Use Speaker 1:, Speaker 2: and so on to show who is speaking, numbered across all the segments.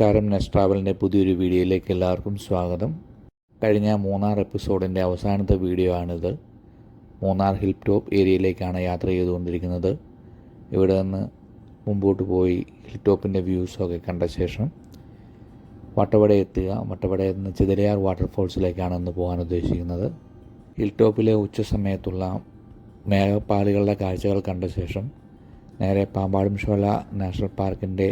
Speaker 1: നമസ്കാരം നെസ്റ്റ് ട്രാവലിന്റെ പുതിയൊരു വീഡിയോയിലേക്ക് എല്ലാവർക്കും സ്വാഗതം. കഴിഞ്ഞ മൂന്നാർ എപ്പിസോഡിന്റെ അവസാനത്തെ വീഡിയോ ആണിത്. മൂന്നാർ ഹിൽ ടോപ്പ് ഏരിയയിലേക്കാണ് യാത്ര ചെയ്തുകൊണ്ടിരിക്കുന്നത്. ഇവിടെ നിന്ന് മുമ്പോട്ട് പോയി ഹിൽ ടോപ്പിന്റെ വ്യൂസൊക്കെ കണ്ട ശേഷം വട്ടവട എത്തുക. വട്ടവടയിൽ നിന്ന് ചിതലയാർ വാട്ടർഫോൾസിലേക്കാണ് ഇന്ന് പോകാൻ ഉദ്ദേശിക്കുന്നത്. ഹിൽ ടോപ്പിലെ ഉച്ച സമയത്തുള്ള മേഘപ്പാളികളുടെ കാഴ്ചകൾ കണ്ട ശേഷം നേരെ പാമ്പാടും ഷോല നാഷണൽ പാർക്കിന്റെ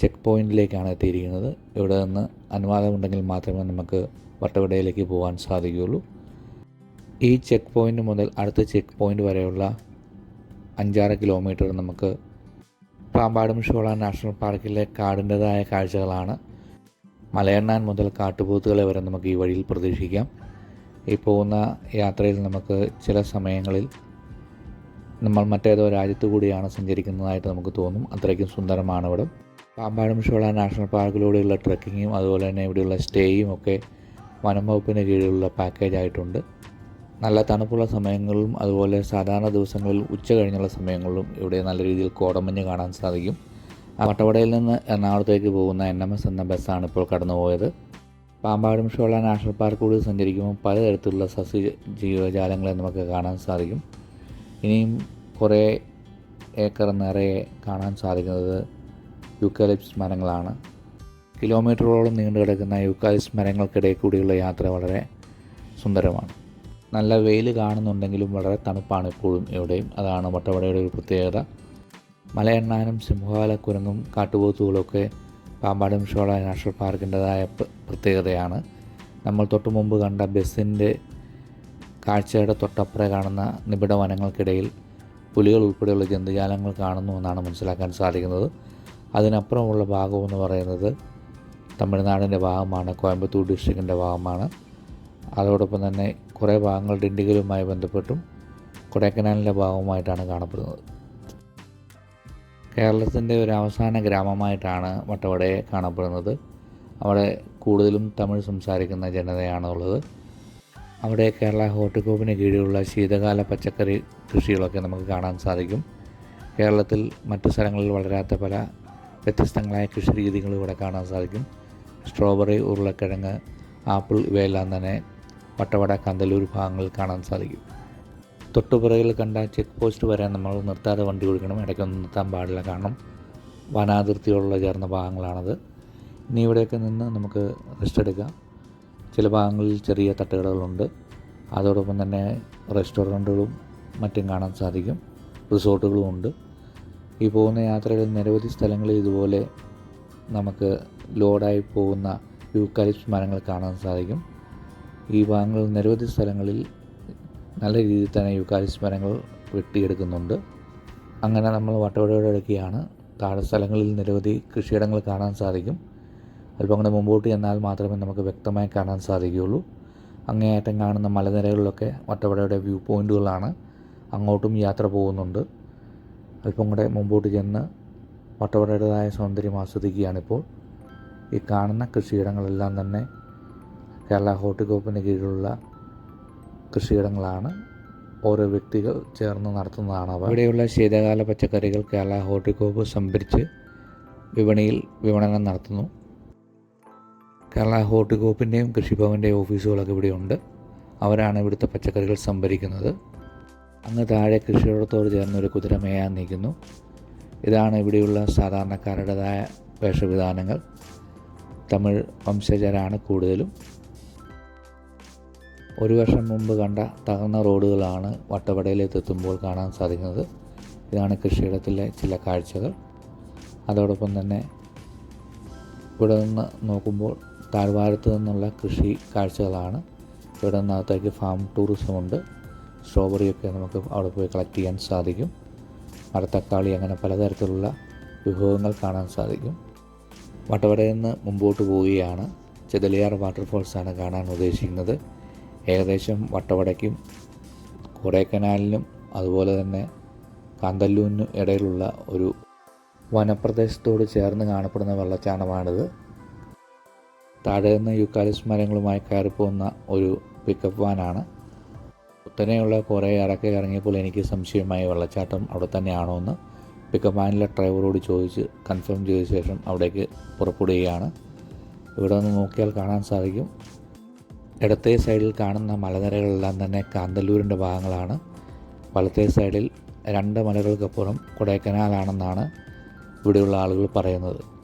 Speaker 1: ചെക്ക് പോയിന്റിലേക്കാണ് എത്തിയിരിക്കുന്നത്. ഇവിടെ നിന്ന് അനുവാദമുണ്ടെങ്കിൽ മാത്രമേ നമുക്ക് വട്ടവിടയിലേക്ക് പോകാൻ സാധിക്കുകയുള്ളൂ. ഈ ചെക്ക് പോയിന്റ് മുതൽ അടുത്ത ചെക്ക് പോയിന്റ് വരെയുള്ള അഞ്ചാറ് കിലോമീറ്റർ നമുക്ക് പാമ്പാടും ഷോള നാഷണൽ പാർക്കിലെ കാടിന്റെതായ കാഴ്ചകളാണ്. മലയണ്ണാൻ മുതൽ കാട്ടുപോത്തുകളെ വരെ നമുക്ക് ഈ വഴിയിൽ പ്രതീക്ഷിക്കാം. ഈ പോകുന്ന യാത്രയിൽ നമുക്ക് ചില സമയങ്ങളിൽ നമ്മൾ മറ്റേതോ രാജ്യത്തു കൂടിയാണ് സഞ്ചരിക്കുന്നതായിട്ട് നമുക്ക് തോന്നും. അത്രയ്ക്കും സുന്ദരമാണ് ഇവിടെ. പാമ്പാടും ഷോള നാഷണൽ പാർക്കിലൂടെയുള്ള ട്രക്കിങ്ങും അതുപോലെ തന്നെ ഇവിടെയുള്ള സ്റ്റേയും ഒക്കെ വനം വകുപ്പിന് കീഴിലുള്ള പാക്കേജ് ആയിട്ടുണ്ട്. നല്ല തണുപ്പുള്ള സമയങ്ങളിലും അതുപോലെ സാധാരണ ദിവസങ്ങളിൽ ഉച്ച കഴിഞ്ഞുള്ള സമയങ്ങളിലും ഇവിടെ നല്ല രീതിയിൽ കോടമഞ്ഞ് കാണാൻ സാധിക്കും. വട്ടവടയിൽ നിന്ന് എറണാകുളത്തേക്ക് പോകുന്ന എൻ എം എസ് എന്ന ബസ്സാണ് ഇപ്പോൾ കടന്നുപോയത്. പാമ്പാടും ഷോള നാഷണൽ പാർക്ക് കൂടി സഞ്ചരിക്കുമ്പോൾ പലതരത്തിലുള്ള സസ്യ ജീവജാലങ്ങളെ നമുക്ക് കാണാൻ സാധിക്കും. ഇനിയും കുറേ ഏക്കർ നിറയെ കാണാൻ സാധിക്കുന്നത് യൂക്കാലിപ്സ് മരങ്ങളാണ്. കിലോമീറ്ററോളം നീണ്ടു കിടക്കുന്ന യൂക്കാലിപ്സ് മരങ്ങൾക്കിടയിൽ കൂടിയുള്ള യാത്ര വളരെ സുന്ദരമാണ്. നല്ല വെയിൽ കാണുന്നുണ്ടെങ്കിലും വളരെ തണുപ്പാണ് ഇപ്പോഴും ഇവിടെയും അതാണ് വട്ടവടയുടെ ഒരു പ്രത്യേകത. മലയെണ്ണാനും സിംഹവാല കുരങ്ങും കാട്ടുപോത്തുകളൊക്കെ പാമ്പാടും ഷോള നാഷണൽ പാർക്കിന്റെതായ പ്രത്യേകതയാണ്. നമ്മൾ തൊട്ടു മുമ്പ് കണ്ട ബസ്സിന്റെ കാഴ്ചയുടെ തൊട്ടപ്പുറം കാണുന്ന നിബിഡ വനങ്ങൾക്കിടയിൽ പുലികൾ ഉൾപ്പെടെയുള്ള ജന്തുജാലങ്ങൾ കാണുന്നു എന്നാണ് മനസ്സിലാക്കാൻ സാധിക്കുന്നത്. അതിനപ്പുറമുള്ള ഭാഗം എന്ന് പറയുന്നത് തമിഴ്നാടിന്റെ ഭാഗമാണ് കോയമ്പത്തൂർ ഡിസ്ട്രിക്റ്റിന്റെ ഭാഗമാണ്. അതോടൊപ്പം തന്നെ കുറേ ഭാഗങ്ങൾ ഡിണ്ടിഗലുമായി ബന്ധപ്പെട്ടും കൊടൈക്കനാലിന്റെ ഭാഗവുമായിട്ടാണ് കാണപ്പെടുന്നത്. കേരളത്തിന്റെ ഒരു അവസാന ഗ്രാമമായിട്ടാണ് വട്ടവടയെ കാണപ്പെടുന്നത്. അവിടെ കൂടുതലും തമിഴ് സംസാരിക്കുന്ന ജനതയാണുള്ളത്. അവിടെ കേരള ഹോർട്ടികോപ്പിന് കീഴിലുള്ള ശീതകാല പച്ചക്കറി കൃഷികളൊക്കെ നമുക്ക് കാണാൻ സാധിക്കും. കേരളത്തിൽ മറ്റു സ്ഥലങ്ങളിൽ വളരാത്ത പല വ്യത്യസ്തങ്ങളായ കൃഷി രീതികൾ ഇവിടെ കാണാൻ സാധിക്കും. സ്ട്രോബെറി ഉരുളക്കിഴങ്ങ് ആപ്പിൾ ഇവയെല്ലാം തന്നെ വട്ടവട കന്തലൂർ ഭാഗങ്ങളിൽ കാണാൻ സാധിക്കും. തൊട്ടുപുറകിൽ കണ്ട ചെക്ക് പോസ്റ്റ് വരെ നമ്മൾ നിർത്താതെ വണ്ടി കൊടുക്കണം. ഇടയ്ക്കൊന്നും നിർത്താൻ പാടില്ല. കാരണം വനാതിർത്തിയോടുള്ള ചേർന്ന ഭാഗങ്ങളാണത്. ഇനി ഇവിടെയൊക്കെ നിന്ന് നമുക്ക് റെസ്റ്റ് എടുക്കാം. ചില ഭാഗങ്ങളിൽ ചെറിയ തട്ടുകടകളുണ്ട്. അതോടൊപ്പം തന്നെ റെസ്റ്റോറന്റുകളും മറ്റും കാണാൻ സാധിക്കും. റിസോർട്ടുകളും ഉണ്ട്. ഈ പോകുന്ന യാത്രയിൽ നിരവധി സ്ഥലങ്ങളിൽ ഇതുപോലെ നമുക്ക് ലോഡായി പോകുന്ന യൂക്കാലിപ്സ് മരങ്ങൾ കാണാൻ സാധിക്കും. ഈ ഭാഗങ്ങളിൽ നിരവധി സ്ഥലങ്ങളിൽ നല്ല രീതിയിൽ തന്നെ യൂക്കാലിപ്സ് മരങ്ങൾ വെട്ടിയെടുക്കുന്നുണ്ട്. അങ്ങനെ നമ്മൾ വട്ടവടയുടെ എടുക്കുകയാണ് താഴെ സ്ഥലങ്ങളിൽ നിരവധി കൃഷിയിടങ്ങൾ കാണാൻ സാധിക്കും. അല്പം അങ്ങനെ മുമ്പോട്ട് ചെന്നാൽ മാത്രമേ നമുക്ക് വ്യക്തമായി കാണാൻ സാധിക്കുകയുള്ളൂ. അങ്ങേയറ്റം കാണുന്ന മലനിരകളിലൊക്കെ വട്ടവടയുടെ വ്യൂ പോയിന്റുകളാണ് അങ്ങോട്ടും യാത്ര പോകുന്നുണ്ട്. അല്പം കൂടെ മുമ്പോട്ട് ചെന്ന് വട്ടവടയുടേതായ സൗന്ദര്യം ആസ്വദിക്കുകയാണിപ്പോൾ. ഈ കാണുന്ന കൃഷിയിടങ്ങളെല്ലാം തന്നെ കേരള ഹോർട്ടികോപ്പിന് കീഴിലുള്ള കൃഷിയിടങ്ങളാണ്. ഓരോ വ്യക്തികൾ ചേർന്ന് നടത്തുന്നതാണ് അവ. ഇവിടെയുള്ള ശീതകാല പച്ചക്കറികൾ കേരള ഹോർട്ടിക്കോപ്പ് സംഭരിച്ച് വിപണിയിൽ വിപണനം നടത്തുന്നു. കേരള ഹോർട്ടിക്കോപ്പിന്റെയും കൃഷിഭവന്റെയും ഓഫീസുകളൊക്കെ ഇവിടെയുണ്ട്. അവരാണ് ഇവിടുത്തെ പച്ചക്കറികൾ സംഭരിക്കുന്നത്. അങ്ങ് താഴെ കൃഷിയിടത്തോട് ചേർന്ന് ഒരു കുതിര മേയാൻ നീക്കുന്നു ഇതാണ് ഇവിടെയുള്ള സാധാരണക്കാരുടേതായ വേഷവിധാനങ്ങൾ. തമിഴ് വംശജരാണ് കൂടുതലും. ഒരു വർഷം മുമ്പ് കണ്ട തകർന്ന റോഡുകളാണ് വട്ടവടയിലെത്തുമ്പോൾ കാണാൻ സാധിക്കുന്നത്. ഇതാണ് കൃഷിയിടത്തിലെ ചില കാഴ്ചകൾ. അതോടൊപ്പം തന്നെ ഇവിടെ നിന്ന് നോക്കുമ്പോൾ താഴ്വാരത്ത് നിന്നുള്ള കൃഷി കാഴ്ചകളാണ്. ഇവിടെ നിന്നകത്തേക്ക് ഫാം ടൂറിസമുണ്ട്. സ്ട്രോബെറിയൊക്കെ നമുക്ക് അവിടെ പോയി കളക്ട് ചെയ്യാൻ സാധിക്കും. മരത്തക്കാളി അങ്ങനെ പലതരത്തിലുള്ള വിഭവങ്ങൾ കാണാൻ സാധിക്കും. വട്ടവടയിൽ നിന്ന് മുമ്പോട്ട് പോവുകയാണ്. ചെതലിയാർ വാട്ടർഫോൾസാണ് കാണാൻ ഉദ്ദേശിക്കുന്നത്. ഏകദേശം വട്ടവടയ്ക്കും കൊടൈക്കനാലിനും അതുപോലെ തന്നെ കാന്തല്ലൂരിനും ഇടയിലുള്ള ഒരു വനപ്രദേശത്തോട് ചേർന്ന് കാണപ്പെടുന്ന വെള്ളച്ചാട്ടമാണിത് താഴെ നിന്ന് യുക്കാലിസ് മരങ്ങളുമായി കയറിപ്പോകുന്ന ഒരു പിക്കപ്പ് വാനാണ് കുത്തനെയുള്ള കുറേ ഇറക്കി ഇറങ്ങിയപ്പോൾ എനിക്ക് സംശയമായി വെള്ളച്ചാട്ടം അവിടെ തന്നെയാണോ എന്ന് പിക്കപ്പ് വാനിലെ ഡ്രൈവറോട് ചോദിച്ച് കൺഫേം ചെയ്ത ശേഷം അവിടേക്ക് പുറപ്പെടുകയാണ്. ഇവിടെ നിന്ന് നോക്കിയാൽ കാണാൻ സാധിക്കും. ഇടത്തെ സൈഡിൽ കാണുന്ന മലനിരകളെല്ലാം തന്നെ കാന്തല്ലൂരിന്റെ ഭാഗങ്ങളാണ്. വലത്തെ സൈഡിൽ രണ്ട് മലകൾക്കപ്പുറം കൊടൈക്കനാലാണെന്നാണ് ഇവിടെയുള്ള ആളുകൾ പറയുന്നത്.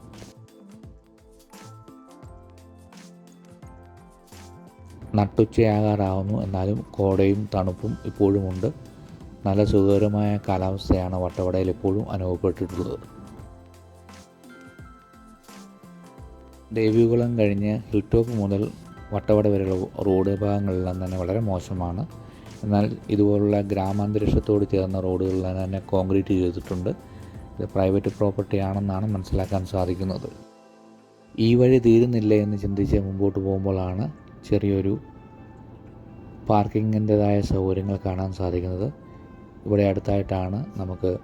Speaker 1: നട്ടുച്ചയാകാറാവുന്നു. എന്നാലും കോടയും തണുപ്പും ഇപ്പോഴുമുണ്ട്. നല്ല സുഖകരമായ കാലാവസ്ഥയാണ് വട്ടവടയിൽ എപ്പോഴും അനുഭവപ്പെട്ടിട്ടുള്ളത്. ദേവികുളം കഴിഞ്ഞ് ഹിൽ ടോപ്പ് മുതൽ വട്ടവട വരെയുള്ള റോഡ് ഭാഗങ്ങളെല്ലാം തന്നെ വളരെ മോശമാണ്. എന്നാൽ ഇതുപോലുള്ള ഗ്രാമാന്തരീക്ഷത്തോട് ചേർന്ന റോഡുകളെല്ലാം തന്നെ കോൺക്രീറ്റ് ചെയ്തിട്ടുണ്ട്. ഇത് പ്രൈവറ്റ് പ്രോപ്പർട്ടി ആണെന്നാണ് മനസ്സിലാക്കാൻ സാധിക്കുന്നത്. ഈ വഴി തീരുന്നില്ല എന്ന് ചിന്തിച്ച് മുമ്പോട്ട് പോകുമ്പോഴാണ് ചെറിയൊരു പാർക്കിങ്ങിന്റെതായ സൗകര്യങ്ങൾ കാണാൻ സാധിക്കുന്നത്. ഇവിടെ അടുത്തായിട്ടാണ് നമുക്ക്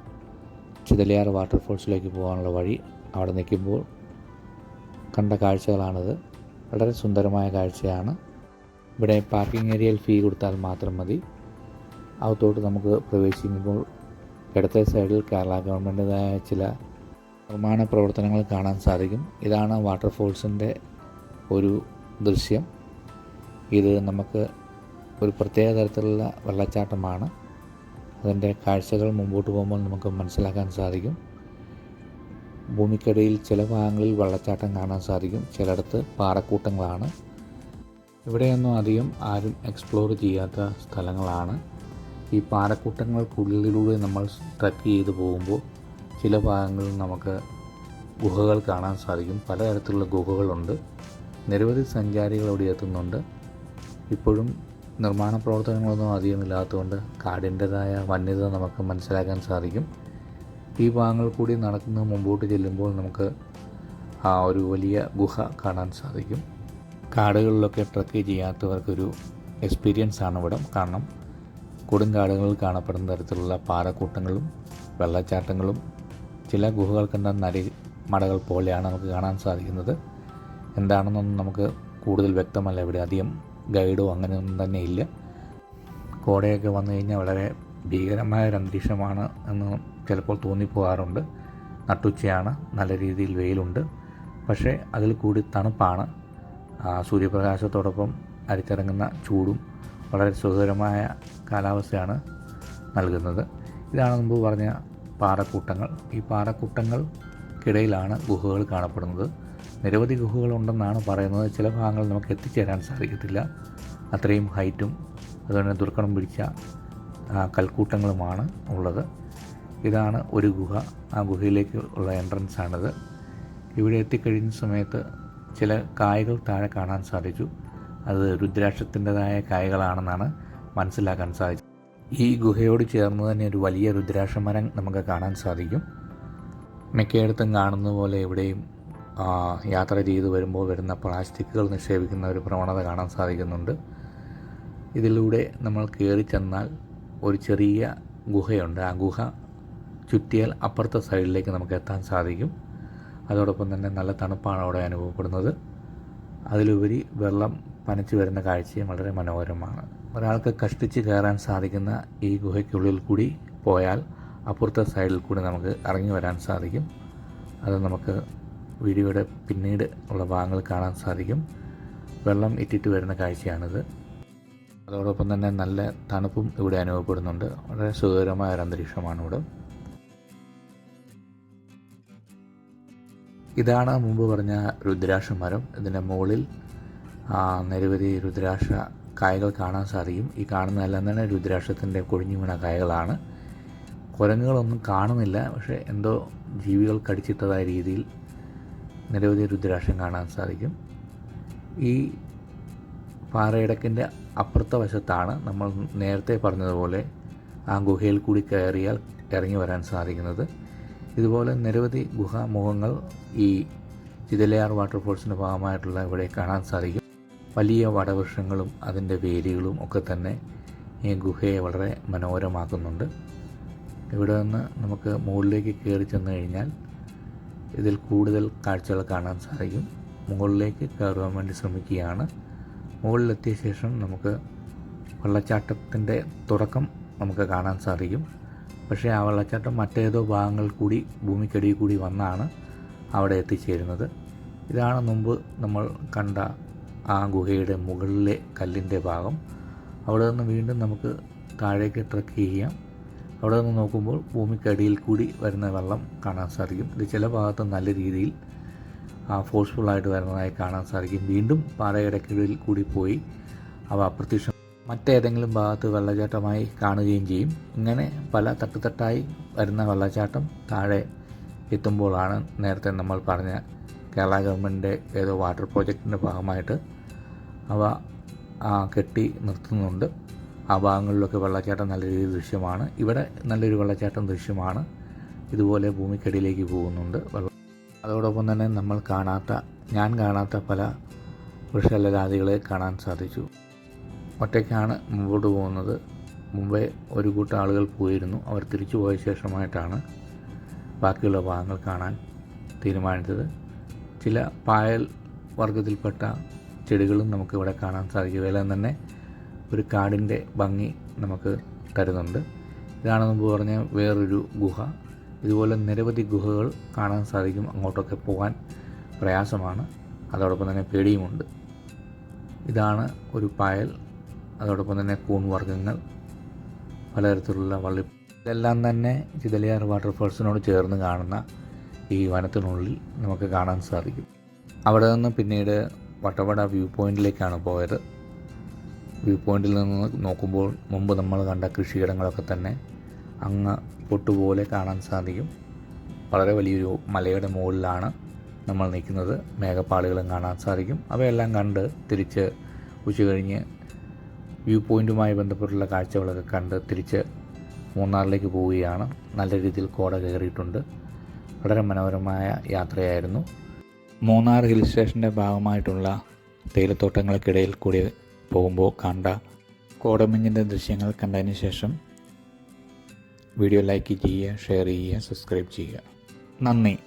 Speaker 1: ചിതലിയാർ വാട്ടർഫോൾസിലേക്ക് പോകാനുള്ള വഴി. അവിടെ നിൽക്കുമ്പോൾ കണ്ട കാഴ്ചകളാണിത്. വളരെ സുന്ദരമായ കാഴ്ചയാണ്. ഇവിടെ പാർക്കിംഗ് ഏരിയയിൽ ഫീ കൊടുത്താൽ മാത്രം മതി. അകത്തോട്ട് നമുക്ക് പ്രവേശിക്കുമ്പോൾ ഇടത്തെ സൈഡിൽ കേരള ഗവൺമെന്റിന്റെതായ ചില നിർമ്മാണ പ്രവർത്തനങ്ങൾ കാണാൻ സാധിക്കും. ഇതാണ് വാട്ടർഫോൾസിന്റെ ഒരു ദൃശ്യം. ഇത് നമുക്ക് ഒരു പ്രത്യേക തരത്തിലുള്ള വെള്ളച്ചാട്ടമാണ്. അതിന്റെ കാഴ്ചകൾ മുമ്പോട്ട് പോകുമ്പോൾ നമുക്ക് മനസ്സിലാക്കാൻ സാധിക്കും. ഭൂമിക്കടിയിൽ ചില ഭാഗങ്ങളിൽ വെള്ളച്ചാട്ടം കാണാൻ സാധിക്കും. ചിലയിടത്ത് പാറക്കൂട്ടങ്ങളാണ്. ഇവിടെയൊന്നും അധികം ആരും എക്സ്പ്ലോർ ചെയ്യാത്ത സ്ഥലങ്ങളാണ്. ഈ പാറക്കൂട്ടങ്ങൾക്കുള്ളിലൂടെ നമ്മൾ ട്രക്ക് ചെയ്ത് പോകുമ്പോൾ ചില ഭാഗങ്ങളിൽ നമുക്ക് ഗുഹകൾ കാണാൻ സാധിക്കും. പലതരത്തിലുള്ള ഗുഹകളുണ്ട്. നിരവധി സഞ്ചാരികൾ അവിടെ എത്തുന്നുണ്ട്. ഇപ്പോഴും നിർമ്മാണ പ്രവർത്തനങ്ങളൊന്നും അധികം ഇല്ലാത്തതുകൊണ്ട് കാടിന്റെതായ വന്യത നമുക്ക് മനസ്സിലാക്കാൻ സാധിക്കും. ഈ ഭാഗങ്ങൾ കൂടി നടക്കുന്ന മുമ്പോട്ട് ചെല്ലുമ്പോൾ നമുക്ക് ആ ഒരു വലിയ ഗുഹ കാണാൻ സാധിക്കും. കാടുകളിലൊക്കെ ട്രക്ക് ചെയ്യാത്തവർക്കൊരു എക്സ്പീരിയൻസ് ആണ് ഇവിടെ. കാരണം കൊടുങ്കാടുകളിൽ കാണപ്പെടുന്ന തരത്തിലുള്ള പാറക്കൂട്ടങ്ങളും വെള്ളച്ചാട്ടങ്ങളും ചില ഗുഹകൾ കണ്ട നരി മടകൾ പോലെയാണ് നമുക്ക് കാണാൻ സാധിക്കുന്നത്. എന്താണെന്നൊന്നും നമുക്ക് കൂടുതൽ വ്യക്തമല്ല ഇവിടെ അധികം. ഗൈഡോ അങ്ങനെയൊന്നും തന്നെ ഇല്ല. കോടയൊക്കെ വന്നു കഴിഞ്ഞാൽ വളരെ ഭീകരമായ ഒരു അന്തരീക്ഷമാണ് എന്ന് ചിലപ്പോൾ തോന്നിപ്പോകാറുണ്ട്. നട്ടുച്ചയാണ് നല്ല രീതിയിൽ വെയിലുണ്ട്. പക്ഷേ അതിൽ കൂടി തണുപ്പാണ്. സൂര്യപ്രകാശത്തോടൊപ്പം അരിച്ചിറങ്ങുന്ന ചൂടും വളരെ സുഖകരമായ കാലാവസ്ഥയാണ് നൽകുന്നത്. ഇതാണ് മുമ്പ് പറഞ്ഞ പാറക്കൂട്ടങ്ങൾ. ഈ പാറക്കൂട്ടങ്ങൾക്കിടയിലാണ് ഗുഹകൾ കാണപ്പെടുന്നത്. നിരവധി ഗുഹകളുണ്ടെന്നാണ് പറയുന്നത്. ചില ഭാഗങ്ങൾ നമുക്ക് എത്തിച്ചേരാൻ സാധിക്കത്തില്ല. അത്രയും ഹൈറ്റും അതുപോലെ ദുർഘടം പിടിച്ച കൽക്കൂട്ടങ്ങളുമാണ് ഉള്ളത്. ഇതാണ് ഒരു ഗുഹ. ആ ഗുഹയിലേക്ക് ഉള്ള എൻട്രൻസ് ആണിത്. ഇവിടെ എത്തിക്കഴിഞ്ഞ സമയത്ത് ചില കായകൾ താഴെ കാണാൻ സാധിച്ചു. അത് രുദ്രാക്ഷത്തിന്റെതായ കായകളാണെന്നാണ് മനസ്സിലാക്കാൻ സാധിച്ചത്. ഈ ഗുഹയോട് ചേർന്ന് തന്നെ ഒരു വലിയ രുദ്രാക്ഷമരം നമുക്ക് കാണാൻ സാധിക്കും. മിക്കയിടത്തും കാണുന്ന പോലെ എവിടെയും യാത്ര ചെയ്തു വരുമ്പോൾ വരുന്ന പ്ലാസ്റ്റിക്കുകൾ നിക്ഷേപിക്കുന്ന ഒരു പ്രവണത കാണാൻ സാധിക്കുന്നുണ്ട്. ഇതിലൂടെ നമ്മൾ കയറി ചെന്നാൽ ഒരു ചെറിയ ഗുഹയുണ്ട്. ആ ഗുഹ ചുറ്റിയാൽ അപ്പുറത്തെ സൈഡിലേക്ക് നമുക്ക് എത്താൻ സാധിക്കും. അതോടൊപ്പം തന്നെ നല്ല തണുപ്പാണ് അവിടെ അനുഭവപ്പെടുന്നത്. അതിലുപരി വെള്ളം പനച്ചു വരുന്ന കാഴ്ചയും വളരെ മനോഹരമാണ്. ഒരാൾക്ക് കഷ്ടിച്ച് കയറാൻ സാധിക്കുന്ന ഈ ഗുഹയ്ക്കുള്ളിൽ കൂടി പോയാൽ അപ്പുറത്തെ സൈഡിൽ കൂടി നമുക്ക് ഇറങ്ങി വരാൻ സാധിക്കും. അത് നമുക്ക് വീഡിയോയുടെ പിന്നീട് ഉള്ള ഭാഗങ്ങൾ കാണാൻ സാധിക്കും. വെള്ളം ഇറ്റിട്ട് വരുന്ന കാഴ്ചയാണിത്. അതോടൊപ്പം തന്നെ നല്ല തണുപ്പും ഇവിടെ അനുഭവപ്പെടുന്നുണ്ട്. വളരെ സുഖകരമായ ഒരു അന്തരീക്ഷമാണ് ഇവിടെ. ഇതാണ് മുമ്പ് പറഞ്ഞ രുദ്രാക്ഷ മരം. ഇതിന്റെ മുകളിൽ നിരവധി രുദ്രാക്ഷ കായകൾ കാണാൻ സാധിക്കും. ഈ കാണുന്നതെല്ലാം തന്നെ രുദ്രാക്ഷത്തിന്റെ കൊഴിഞ്ഞു വീണ കായകളാണ്. കുരങ്ങുകളൊന്നും കാണുന്നില്ല. പക്ഷേ എന്തോ ജീവികൾ കടിച്ചിട്ടതായ രീതിയിൽ നിരവധി രുദ്രാക്ഷം കാണാൻ സാധിക്കും. ഈ പാറയിടക്കിന്റെ അപ്പുറത്തെ വശത്താണ് നമ്മൾ നേരത്തെ പറഞ്ഞതുപോലെ ആ ഗുഹയിൽ കൂടി കയറിയാൽ ഇറങ്ങി വരാൻ സാധിക്കുന്നത്. ഇതുപോലെ നിരവധി ഗുഹാമുഖങ്ങൾ ഈ ചിതലയാർ വാട്ടർഫോൾസിന്റെ ഭാഗമായിട്ടുള്ള ഇവിടെ കാണാൻ സാധിക്കും. വലിയ വടവൃക്ഷങ്ങളും അതിന്റെ വേരുകളും ഒക്കെ തന്നെ ഈ ഗുഹയെ വളരെ മനോഹരമാക്കുന്നുണ്ട്. ഇവിടെ നിന്ന് നമുക്ക് മുകളിലേക്ക് കയറി ചെന്ന് കഴിഞ്ഞാൽ ഇതിൽ കൂടുതൽ കാഴ്ചകൾ കാണാൻ സാധിക്കും. മുകളിലേക്ക് കയറുവാൻ വേണ്ടി ശ്രമിക്കുകയാണ്. മുകളിലെത്തിയ ശേഷം നമുക്ക് വെള്ളച്ചാട്ടത്തിന്റെ തുടക്കം നമുക്ക് കാണാൻ സാധിക്കും. പക്ഷേ ആ വെള്ളച്ചാട്ടം മറ്റേതോ ഭാഗങ്ങൾ കൂടി ഭൂമിക്കടിയിൽ കൂടി വന്നാണ് അവിടെ എത്തിച്ചേരുന്നത്. ഇതാണ് മുമ്പ് നമ്മൾ കണ്ട ആ ഗുഹയുടെ മുകളിലെ കല്ലിന്റെ ഭാഗം. അവിടെ നിന്ന് വീണ്ടും നമുക്ക് താഴേക്ക് ട്രക്ക് ചെയ്യാം. അവിടെ നിന്ന് നോക്കുമ്പോൾ ഭൂമിക്കടിയിൽ കൂടി വരുന്ന വെള്ളം കാണാൻ സാധിക്കും. ഇത് ചില ഭാഗത്ത് നല്ല രീതിയിൽ ഫോഴ്സ്ഫുള്ളായിട്ട് വരുന്നതായി കാണാൻ സാധിക്കും. വീണ്ടും പാറയിടക്കിടയിൽ കൂടി പോയി അവ അപ്രത്യക്ഷം മറ്റേതെങ്കിലും ഭാഗത്ത് വെള്ളച്ചാട്ടമായി കാണുകയും ചെയ്യും. ഇങ്ങനെ പല തട്ടുതട്ടായി വരുന്ന വെള്ളച്ചാട്ടം താഴെ എത്തുമ്പോഴാണ് നേരത്തെ നമ്മൾ പറഞ്ഞ കേരള ഗവൺമെന്റിന്റെ ഏതോ വാട്ടർ പ്രോജക്റ്റിന്റെ ഭാഗമായിട്ട് അവ കെട്ടി നിർത്തുന്നുണ്ട്. ആ ഭാഗങ്ങളിലൊക്കെ വെള്ളച്ചാട്ടം നല്ല രീതിയിൽ ദൃശ്യമാണ്. ഇവിടെ നല്ലൊരു വെള്ളച്ചാട്ടം ദൃശ്യമാണ്. ഇതുപോലെ ഭൂമിക്കടിയിലേക്ക് പോകുന്നുണ്ട്. വെള്ളം അതോടൊപ്പം തന്നെ നമ്മൾ കാണാത്ത ഞാൻ കാണാത്ത പല വൃക്ഷലരാദികളെ കാണാൻ സാധിച്ചു. ഒറ്റയ്ക്കാണ് മുമ്പോട്ട് പോകുന്നത്. മുമ്പേ ഒരു കൂട്ടം ആളുകൾ പോയിരുന്നു. അവർ തിരിച്ചു പോയ ശേഷമായിട്ടാണ് ബാക്കിയുള്ള ഭാഗങ്ങൾ കാണാൻ തീരുമാനിച്ചത്. ചില പായൽ വർഗത്തിൽപ്പെട്ട ചെടികളും നമുക്കിവിടെ കാണാൻ സാധിക്കും. ഇതെല്ലാം തന്നെ ഒരു കാടിന്റെ ഭംഗി നമുക്ക് തരുന്നുണ്ട് ഇതാണ് മുമ്പ് പറഞ്ഞ വേറൊരു ഗുഹ. ഇതുപോലെ നിരവധി ഗുഹകൾ കാണാൻ സാധിക്കും. അങ്ങോട്ടൊക്കെ പോകാൻ പ്രയാസമാണ്. അതോടൊപ്പം തന്നെ പേടിയുമുണ്ട്. ഇതാണ് ഒരു പായൽ. അതോടൊപ്പം തന്നെ കൂൺ വർഗങ്ങൾ പലതരത്തിലുള്ള വള്ളി ഇതെല്ലാം തന്നെ ചിതലിയാർ വാട്ടർഫോൾസിനോട് ചേർന്ന് കാണുന്ന ഈ വനത്തിനുള്ളിൽ നമുക്ക് കാണാൻ സാധിക്കും. അവിടെ നിന്ന് പിന്നീട് വട്ടവട വ്യൂ പോയിന്റിലേക്കാണ് പോയത്. വ്യൂ പോയിന്റിൽ നിന്ന് നോക്കുമ്പോൾ മുമ്പ് നമ്മൾ കണ്ട കൃഷിയിടങ്ങളൊക്കെ തന്നെ അങ്ങ് പൊട്ടുപോലെ കാണാൻ സാധിക്കും. വളരെ വലിയൊരു മലയുടെ മുകളിലാണ് നമ്മൾ നിൽക്കുന്നത്. മേഘപ്പാളികളും കാണാൻ സാധിക്കും. അവയെല്ലാം കണ്ട് തിരിച്ച് ഉച്ച കഴിഞ്ഞ് വ്യൂ പോയിന്റുമായി ബന്ധപ്പെട്ടുള്ള കാഴ്ചകളൊക്കെ കണ്ട് തിരിച്ച് മൂന്നാറിലേക്ക് പോവുകയാണ്. നല്ല രീതിയിൽ കോട കയറിയിട്ടുണ്ട്. വളരെ മനോഹരമായ യാത്രയായിരുന്നു. മൂന്നാർ ഹിൽ സ്റ്റേഷന്റെ ഭാഗമായിട്ടുള്ള തേയിലത്തോട്ടങ്ങൾക്കിടയിൽ കൂടി പോകുമ്പോൾ കണ്ട കോടമഞ്ഞിന്റെ ദൃശ്യങ്ങൾ കണ്ടതിന് ശേഷം വീഡിയോ ലൈക്ക് ചെയ്യുക ഷെയർ ചെയ്യുക സബ്സ്ക്രൈബ് ചെയ്യുക. നന്ദി.